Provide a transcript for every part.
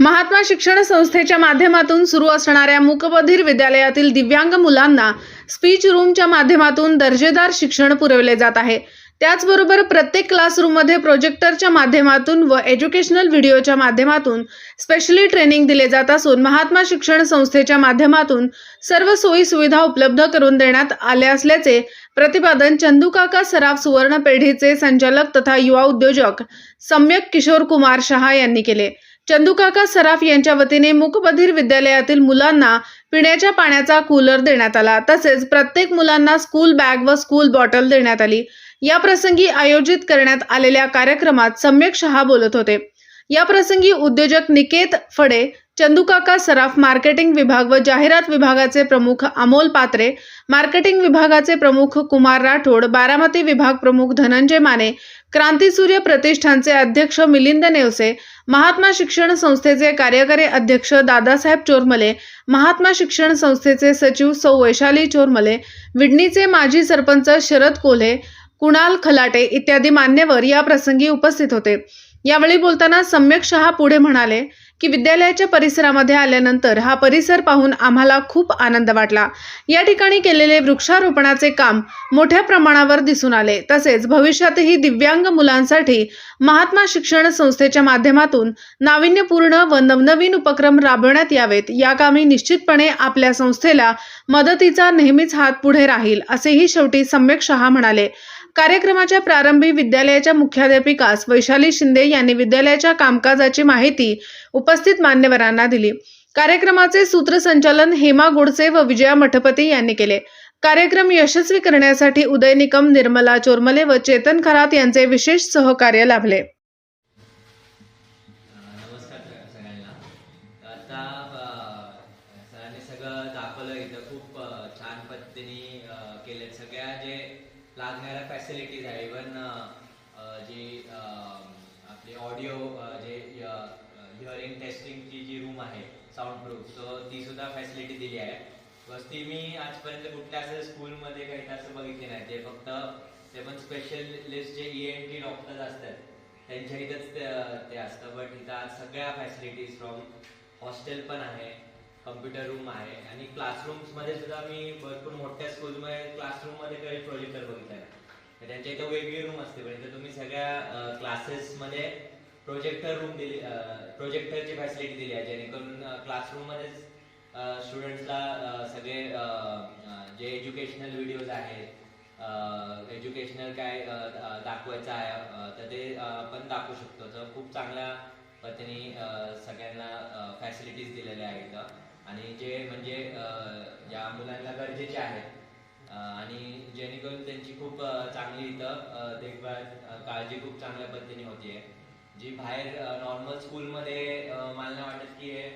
महात्मा शिक्षण संस्थेच्या माध्यमातून सुरू असणाऱ्या मुकबधीर विद्यालयातील दिव्यांग मुलांना स्पीच रूमच्या माध्यमातून दर्जेदार शिक्षण पुरवले जात आहे. त्याचबरोबर प्रत्येक क्लासरूममध्ये प्रोजेक्टरच्या माध्यमातून व एज्युकेशनल व्हिडिओच्या माध्यमातून स्पेशली ट्रेनिंग दिले जात असून महात्मा शिक्षण संस्थेच्या माध्यमातून सर्व सोयी सुविधा उपलब्ध करून देण्यात आल्या असल्याचे प्रतिपादन चंदूकाका सराफ सुवर्ण पेढीचे संचालक तथा युवा उद्योजक सम्यक किशोर कुमार शहा यांनी केले. चंदूकाका सराफ यांच्या वतीने मुकबधीर विद्यालयातील मुलांना पिण्याच्या पाण्याचा कूलर देण्यात आला. तसेच प्रत्येक मुलांना स्कूल बॅग व स्कूल बॉटल देण्यात आली. या प्रसंगी आयोजित करण्यात आलेल्या कार्यक्रमात सम्यक शहा बोलत होते. या प्रसंगी उद्योजक निकेत फडे चंदूकाका सराफ मार्केटिंग विभाग व जाहिरात विभागाचे प्रमुख अमोल पात्रे मार्केटिंग विभागाचे प्रमुख कुमार राठोड बारामती विभाग प्रमुख धनंजय माने क्रांतीसूर्य प्रतिष्ठानचे अध्यक्ष मिलिंद नेवसे महात्मा शिक्षण संस्थेचे कार्यकारी अध्यक्ष दादासाहेब चोरमले महात्मा शिक्षण संस्थेचे सचिव सौ वैशाली चोरमले विडणीचे माजी सरपंच शरद कोल्हे कुणाल खलाटे इत्यादी मान्यवर या प्रसंगी उपस्थित होते. यावेळी बोलताना सम्यक शहा पुढे म्हणाले की विद्यालयाच्या परिसरामध्ये आल्यानंतर हा परिसर पाहून आम्हाला खूप आनंद वाटला. या ठिकाणी केलेले वृक्षारोपणाचे काम मोठ्या प्रमाणावर दिसून आले. तसेच भविष्यातही दिव्यांग मुलांसाठी महात्मा शिक्षण संस्थेच्या माध्यमातून नाविन्यपूर्ण व नवनवीन उपक्रम राबवण्यात यावेत. या कामी निश्चितपणे आपल्या संस्थेला मदतीचा नेहमीच हात पुढे राहील असेही शेवटी सम्यक शहा म्हणाले. कार्यक्रमाच्या प्रारंभी विद्यालयाच्या मुख्याध्यापिकास वैशाली शिंदे यांनी विद्यालयाच्या कामकाजाची माहिती उपस्थित मान्यवरांना दिली. कार्यक्रमाचे सूत्रसंचालन हेमा गोडसे व विजया मठपती यांनी केले. कार्यक्रम यशस्वी करण्यासाठी उदय निकम निर्मला चोरमले व चेतन खरात यांचे विशेष सहकार्य लाभले. सगळं दाखवलं इथं. खूप छान पद्धतीने अ, सगळ्या जे लागणाऱ्या फॅसिलिटीज आहे. इवन जी आपले आपली ऑडिओ जे हिअरिंग टेस्टिंगची जी रूम आहे साऊंड प्रूफ सो ती सुद्धा फॅसिलिटी दिली आहे. बस ती मी आजपर्यंत कुठल्या असं स्कूलमध्ये काही असं बघितले नाही. ते फक्त ते पण स्पेशलिस्ट जे ई एन टी डॉक्टर्स असतात त्यांच्या इथंच ते ते असतं. बट इथं आज सगळ्या फॅसिलिटीज फ्रॉम हॉस्टेल पण आहे. कम्प्युटर रूम आहे. आणि क्लासरूम्समध्ये सुद्धा मी भरपूर मोठ्या स्कूलमध्ये क्लासरूममध्ये काही प्रोजेक्टर बघितलं आहे त्यांच्या इथं वेगळी रूम असते. पण तुम्ही सगळ्या क्लासेसमध्ये प्रोजेक्टर रूम दिली प्रोजेक्टरची फॅसिलिटी दिली आहे. जेणेकरून क्लासरूममध्येच स्टुडंट्सला सगळे जे एज्युकेशनल व्हिडिओज आहेत एज्युकेशनल काय दाखवायचं आहे तर ते आपण दाखवू शकतो. तर खूप चांगल्या पद्धतीने सगळ्यांना फॅसिलिटीज दिलेल्या आहेत. आणि जे म्हणजे ज्या मुलांना गरजेचे आहेत. आणि जेणेकरून त्यांची खूप चांगली इथं देखभाल काळजी खूप चांगल्या पद्धतीने होतीये. जी बाहेर नॉर्मल स्कूलमध्ये मला नाही वाटत की हे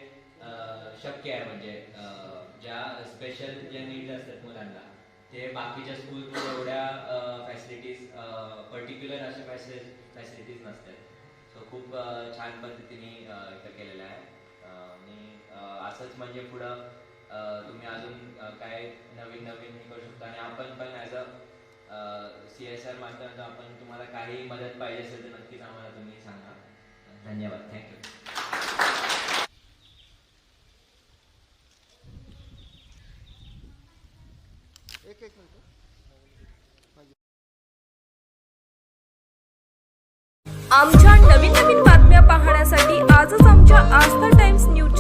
शक्य आहे. म्हणजे ज्या स्पेशल ज्या नीड असतात मुलांना ते बाकीच्या स्कूलमध्ये एवढ्या फॅसिलिटीज पर्टिक्युलर अशा फॅसिलिटीज नसतात. सो खूप छान पद्धतीने इथं केलेलं आहे. म्हणजे पुढं अ, तुम्ही अजून काय नवीन नवीन हे करू शकता. आणि आपण पण as a C S R माध्यमातून आपण तुम्हाला काही मदत पाहिजे असेल तर नक्कीच आम्हाला तुम्ही सांगा. धन्यवाद. थँक्यू एक एक मिनिट. आमच्या नवीन नवीन बातम्या पाहण्यासाठी आजच आमच्या आस्था टाइम्स न्यूज